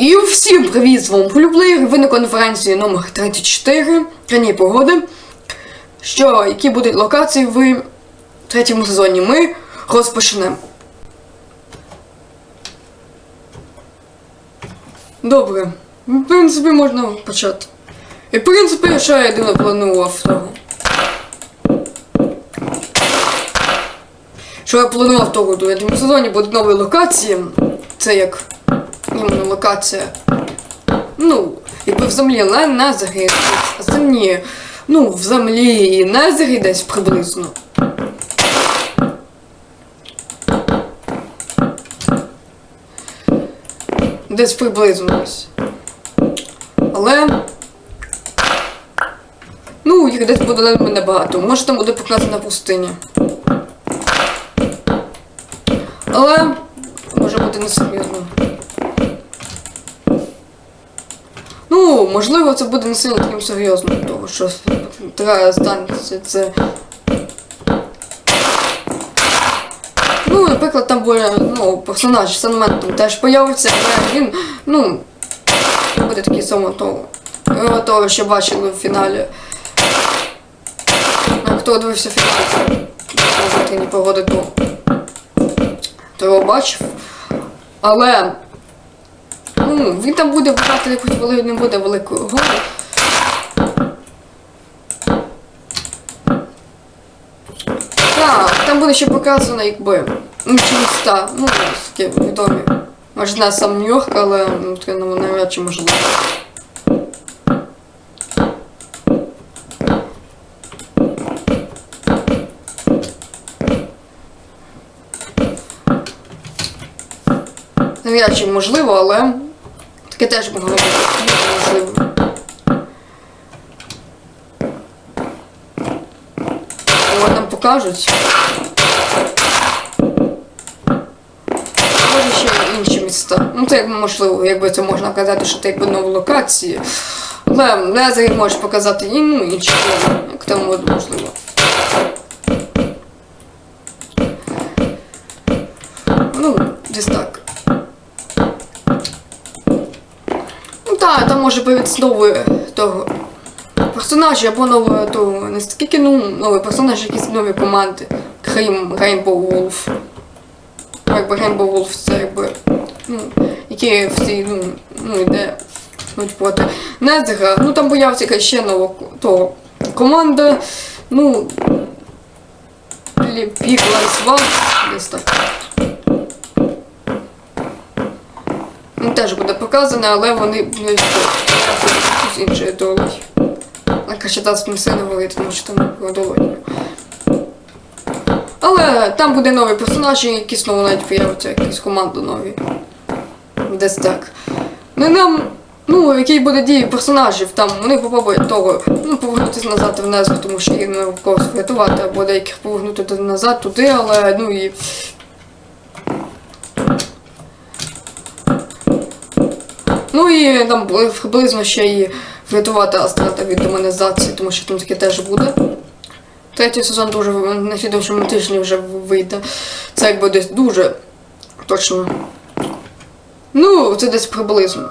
І всім привіт, з вами Полюблеєр. Ви на конференції номер 34 Крані погоди. Що, які будуть локації в третьому сезоні? Ми розпочнемо. Добре. В принципі, можна почати. І в принципі, що я єдине планував того. Що я планував того у третьому сезоні будуть нові локації. Це як іменно локація. Ну, якби в землі на Незері, в землі, ну, в землі і Незері десь приблизно. Десь приблизно ось. Але. Ну, їх десь буде небагато. Може там буде показана пустиня. Але може бути несерйозно. Ну, можливо, це буде не сильно таким серйозним, тому що така станція це. Ну, наприклад, там буде, ну, персонаж Санмен там теж появиться, але він, ну, буде такий того. Його того, що бачили в фіналі. А хто дивився фінал, це не погоди, то, то його бачив. Але Ну, він там буде брати якусь велику, не буде великою гору. Так, там буде ще показано, якби інші міста. Ну, такі відомі. Може, не сам Нью-Йорк, але ну, ну, навряд чи можливо. Навряд чи можливо, але таке теж могло бути можливо. Його там покажуть. Може ще інші міста. Ну це можливо, якби це можна казати, що це якби нові локації. Але Лезері може показати і ну, інші, як там буде можливо. Ну, десь так. Ну так, там може новий того персонажі або нове того, не скільки ну, новий персонаж, якісь нові команди. Крім Rainbow Wolf. Якби Rainbow Wolf це якби. Ну, які всі, ну, ну, йде ну, проти Незера. Ну там якась ще нова того команда. Ну. Піклайс Ван, десь так. Ну, теж буде показано, але вони будуть з іншої ідеології. А краще так не сильно говорити, тому що там не про. Але там буде новий персонаж, і знову навіть появиться якісь команди нові. Десь так. Ну нам, ну, який буде дії персонажів, там вони попробують того, ну, повернутися назад в Незу, тому що їх не когось врятувати, або деяких повернути назад туди, але ну і Ну і там приблизно ще і врятувати Астрата від демонізації, тому що там таке теж буде. Третій сезон дуже на слідчому тижні вже вийде. Це якби десь дуже точно. Ну, це десь приблизно.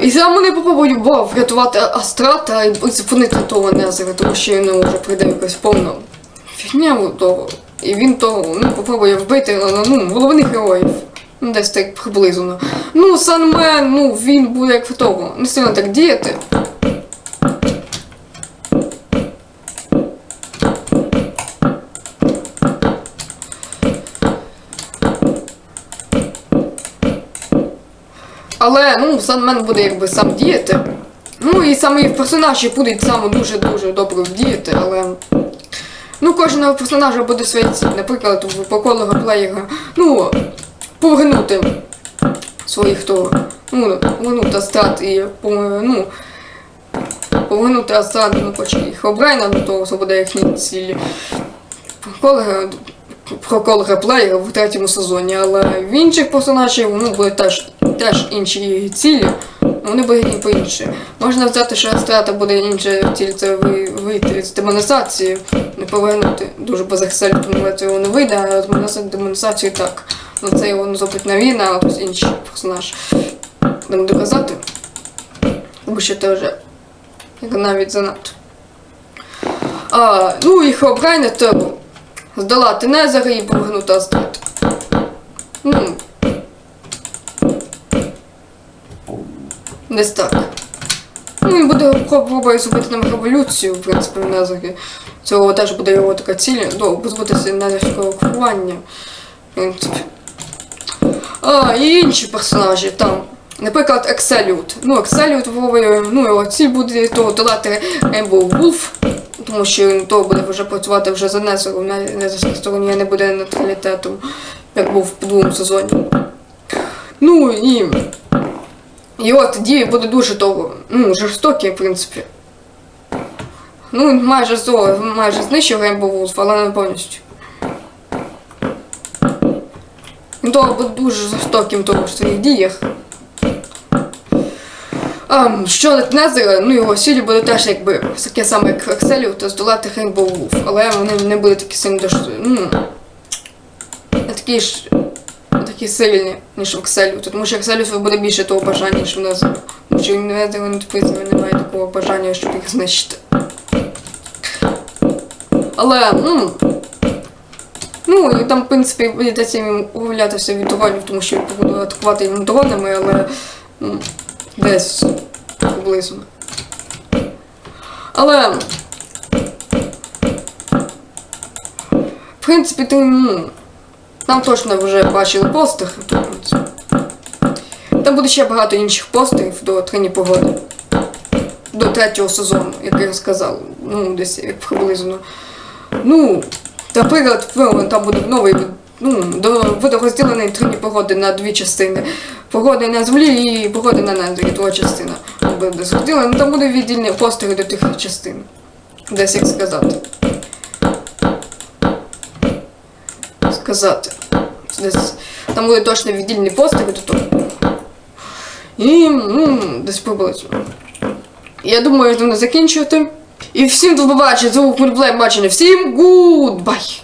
І сам вони попробують бо, врятувати Астрата і зупинити того Незера, тому що він вже прийде якась повна фігня у того. І він того ну, попробує вбити ну, головних героїв. Ну, десь так приблизно. Ну, Санмен, ну він буде як того, не сильно так діяти. Але ну, Санмен буде якби сам діяти. Ну і саме персонажі будуть саме дуже-дуже добре діяти, але. Ну, кожного персонажа буде своя ціль. Наприклад, в поколого плеєра, ну, повернути своїх то. Ну, повернути Астрат і ну, повернути Астрат, ну, хоч і Хобрайна, ну, то буде їхні цілі. Проколога, проколога плеєра в третьому сезоні, але в інших персонажів ну, будуть теж, теж інші цілі. Вони будуть по-інші. Можна взяти, що страта буде інша, ціль це вийти з демонізації, не повернути. Дуже Excel тому цього не вийде, а демоніза- демонізацію так. Ну це його зробить на війна, а хтось інший персонаж. Будемо доказати. Тому що це вже як навіть занадто. А, ну і Хеобрайна треба здолати Незера і повернути Астрид. Ну. Десь так. Ну, він буде пробувати зробити нам революцію, в принципі, в Незері. Цього теж буде його така ціль, ну, позбутися незерського окупування. В принципі. А, і інші персонажі там. Наприклад, Екселют. Ну, Екселют Вовою, ну, його ціль буде то долати Rainbow Wolf, тому що він то буде вже працювати вже за Незером, на Незерській стороні, не буде нейтралітетом, як був в другому сезоні. Ну і. І от дії буде дуже того, ну, жорстокі, в принципі. Ну, майже зло, майже знищив Wolf, але не повністю. Він буде дуже жорстоким того в своїх діях. А, що Незера, ну його сілі буде теж якби таке саме, як Акселю, то здолати Rainbow Wolf. Але вони не будуть такі дош... ну, такі ж такі сильні, ніж в Акселю. Тому що Акселю буде більше того бажання, ніж в Незера. Тому що в Незера, в принципі, немає такого бажання, щоб їх знищити. Але, ну. Ну, і там, в принципі, йдеться їм уявлятися від дронів, тому що я буду атакувати їм дронами, але ну, десь поблизу. Але. В принципі, ти, ну, там точно вже бачили постер. Там буде ще багато інших постерів до трині погоди. До третього сезону, як я сказав. Ну, десь як приблизно. Ну, наприклад, там буде новий, ну, буде розділений трині погоди на дві частини. Погода на землі і погода на небі, друга частина. Буде розділена, там буде віддільні постери до тих частин. Десь як сказати. Сказати. Десь, там буде точно віддільні постери до того. І, ну, десь приблизно. Я думаю, що не закінчувати. І всім до побачення, звук мультиплеєр бачення. Всім гудбай!